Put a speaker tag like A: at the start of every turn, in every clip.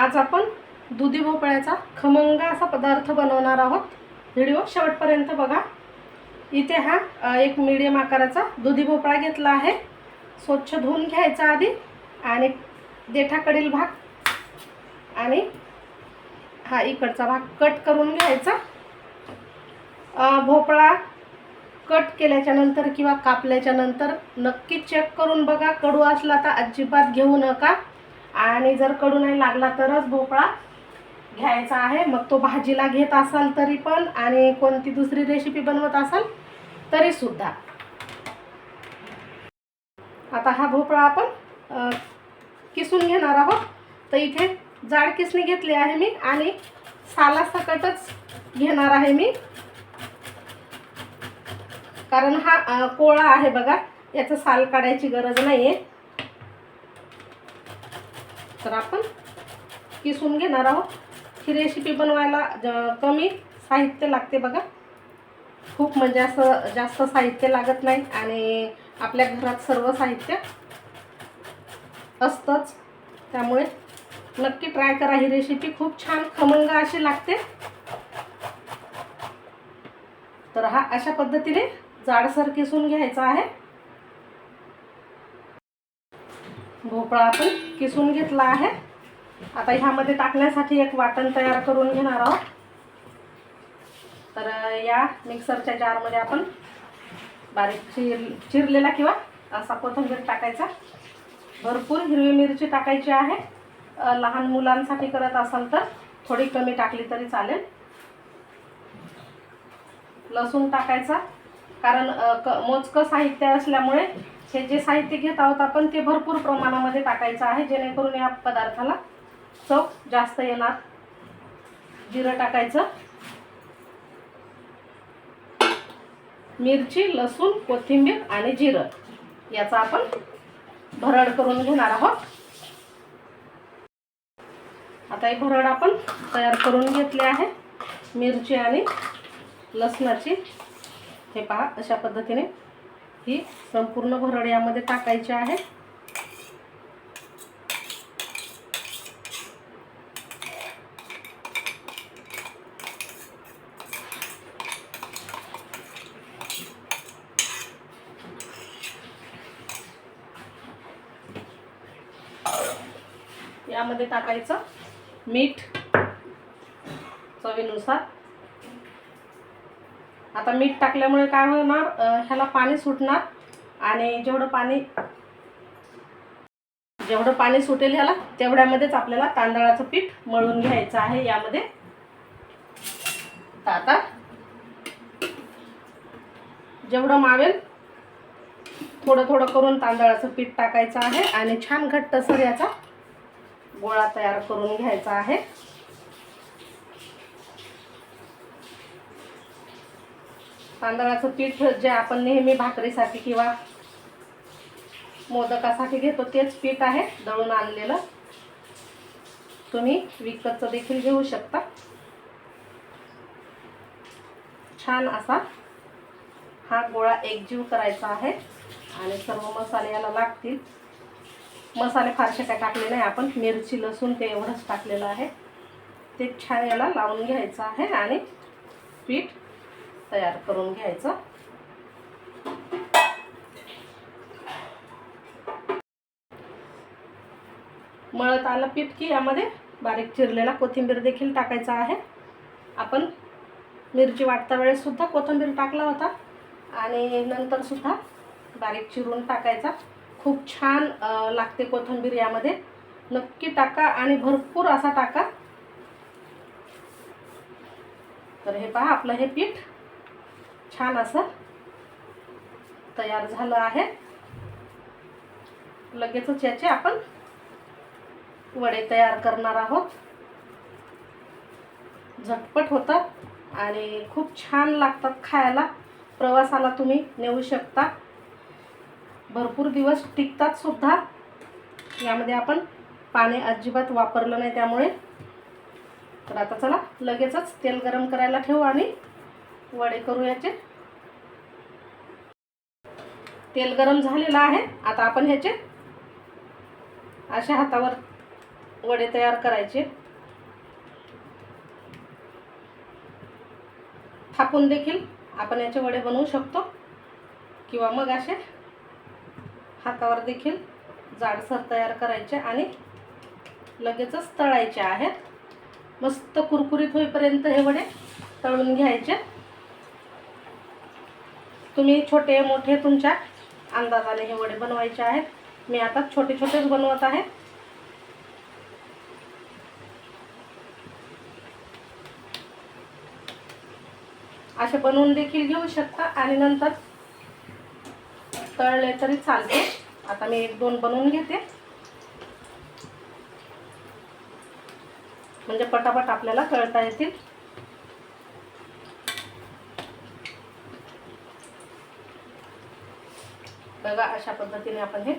A: आज आपण दुधी भोपळ्याचा खमंग असा पदार्थ बनवणार आहोत. व्हिडिओ शेवटपर्यंत बघा. इथे हा एक मीडियम आकाराचा दुधी भोपळा घेतला आहे. स्वच्छ धुवून घ्यायचा आधी आणि देठाकडील भाग आणि हा इकडचा भाग कट करून घ्यायचा. भोपळा कट केल्याच्यानंतर किंवा कापल्याच्या नंतर नक्की चेक करून बघा. कडू असला तर अजिबात घेऊ नका. आणि जर कडू नाही लागला तरच भोपळा घ्यायचा आहे. मग तो भाजीला घेत असाल तरी पण आणि कोणती दुसरी रेसिपी बनवत असाल तरी सुद्धा. आता हा भोपळा आपण किसून घेणार आहोत. तर इथे जाड किसणी घेतली आहे मी आणि सालासकटच घेणार आहे मी. कारण हा कोळा आहे बघा याचं साल काढायची गरज नाही आहे तर आपण किसून घेणार आहोत. ही रेसिपी बनवायला कमी साहित्य लागते बघा. खूप म्हणजे असं जास्त साहित्य लागत नाही आणि आपल्या घरात सर्व साहित्य असतंच. त्यामुळे नक्की ट्राय करा ही रेसिपी खूप छान खमंग अशी लागते. तर हा अशा पद्धतीने जाडसर किसून घ्यायचा आहे. भोपळा आपण किसून घेतला आहे. आता ह्यामध्ये टाकण्यासाठी एक वाटण तयार करून घेणार आहोत. तर या मिक्सरच्या जारमध्ये आपण बारीक चिर चिरलेला किंवा असा कोथिंबीर टाकायचा. भरपूर हिरवी मिरची टाकायची आहे. लहान मुलांसाठी करत असाल तर थोडी कमी टाकली तरी चालेल. लसूण टाकायचा. कारण क मोजकं साहित्य असल्यामुळे हे जे साहित्य घेत आहोत आपण ते भरपूर प्रमाणामध्ये टाकायचं आहे जेणेकरून या पदार्थाला चव जास्त येणार. जिरं टाकायचं. मिरची लसूण कोथिंबीर आणि जिरं याचा आपण भरड करून घेणार आहोत. आता ही भरड आपण तयार करून घेतली आहे. मिरची आणि लसणाची. हे पहा अशा पद्धतीने ही संपूर्ण भरड यामध्ये टाकायची आहे. यामध्ये टाकायचं मीठ चवीनुसार. आता मीठ टाकल्यामुळे काय होणार? ह्याला पाणी सुटणार आणि जेवढं पाणी जेवढं पाणी सुटेल ह्याला तेवढ्यामध्येच आपल्याला तांदळाचं पीठ मळून घ्यायचं आहे यामध्ये. आता जेवढं मावेल थोडं थोडं करून तांदळाचं पीठ टाकायचं आहे आणि छान घट्टसर याचा गोळा तयार करून घ्यायचा आहे. तांदळाचं पीठ जे आपण नेहमी भाकरीसाठी किंवा मोदकासाठी घेतो तेच पीठ आहे दळून आणलेलं. तुम्ही विकतचं देखील घेऊ शकता. छान असा हा गोळा एकजीव करायचा आहे आणि सर्व मसाले याला लागतील. मसाले फारसे काय टाकले नाही आपण मिरची लसूण ते एवढंच टाकलेलं आहे. ते छान याला लावून घ्यायचं आहे आणि पीठ तयार करून घ्यायचं. मळत आलं पीठ की यामध्ये बारीक चिरलेला कोथिंबीर देखील टाकायचा आहे. आपण मिरची वाटता वेळेससुद्धा कोथिंबीर टाकला होता. आणि नंतरसुद्धा बारीक चिरून टाकायचा. खूप छान लागते कोथिंबीर यामध्ये. नक्की टाका आणि भरपूर असा टाका. तर हे पहा आपलं हे पीठ छान असं तयार झालं आहे. लगेचच याचे आपण वडे तयार करणार आहोत. झटपट होतात आणि खूप छान लागतात खायला. प्रवासाला तुम्ही नेऊ शकता. भरपूर दिवस टिकतात सुद्धा. यामध्ये आपण पाणी अजिबात वापरलं नाही त्यामुळे. तर आता चला लगेचच तेल गरम करायला ठेवू आणि वडे करू याचे तेल गरम झालेलं आहे. आता आपण ह्याचे अशा हातावर वडे तयार करायचे. थापून देखील आपण याचे वडे बनवू शकतो. किंवा मग असे हातावर देखील जाडसर तयार करायचे आणि लगेचच तळायचे आहेत. मस्त कुरकुरीत होईपर्यंत हे वडे तळून घ्यायचे. तुम्ही छोटे मोठे तुमच्या अंदाजाने हे वडे बनवायचे आहेत. मी आता छोटे छोटेच बनवत आहे. असे बनवून देखील घेऊ शकता आणि नंतर तळले तरी चालते. आता मी एक दोन बनवून घेते. म्हणजे पटापट आपल्याला तळता येतील. बघा अशा पद्धतीने आपण हे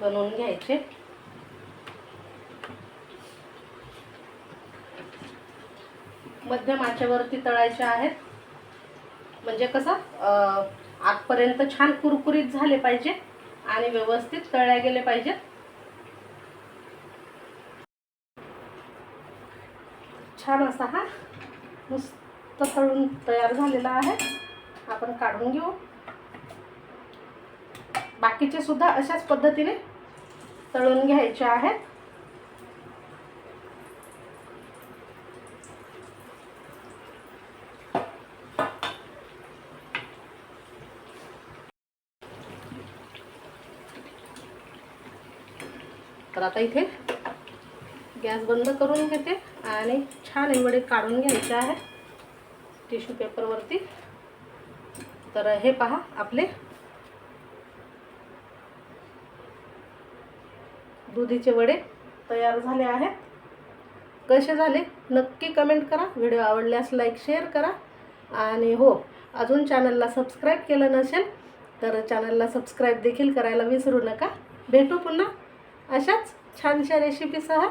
A: बनवून घ्यायचे. मध्यम आचेवरती तळायचे आहेत. म्हणजे कसं आगपर्यंत आतपर्यंत छान कुरकुरीत झाले पाहिजे आणि व्यवस्थित तळल्या गेले पाहिजेत. छान असा हा मस्त तळून तयार झालेला आहे. आपण काढून घेऊ. बाकीचे सुद्धा अशाच पद्धतीने तळून घ्यायचे आहेत. तर आता इथे गॅस बंद करून घेते आणि छान एवढे काढून घ्यायचे आहे टिश्यू पेपरवरती. तर हे पहा आपले दुधीचे वडे तयार झाले आहेत. कसे झाले? नक्की कमेंट करा. व्हिडिओ आवडल्यास लाईक शेअर करा. आणि हो अजून चॅनलला सबस्क्राईब केलं नसेल तर चॅनलला सबस्क्राईब देखील करायला विसरू नका. भेटू पुन्हा अशाच छानशा रेसिपीसह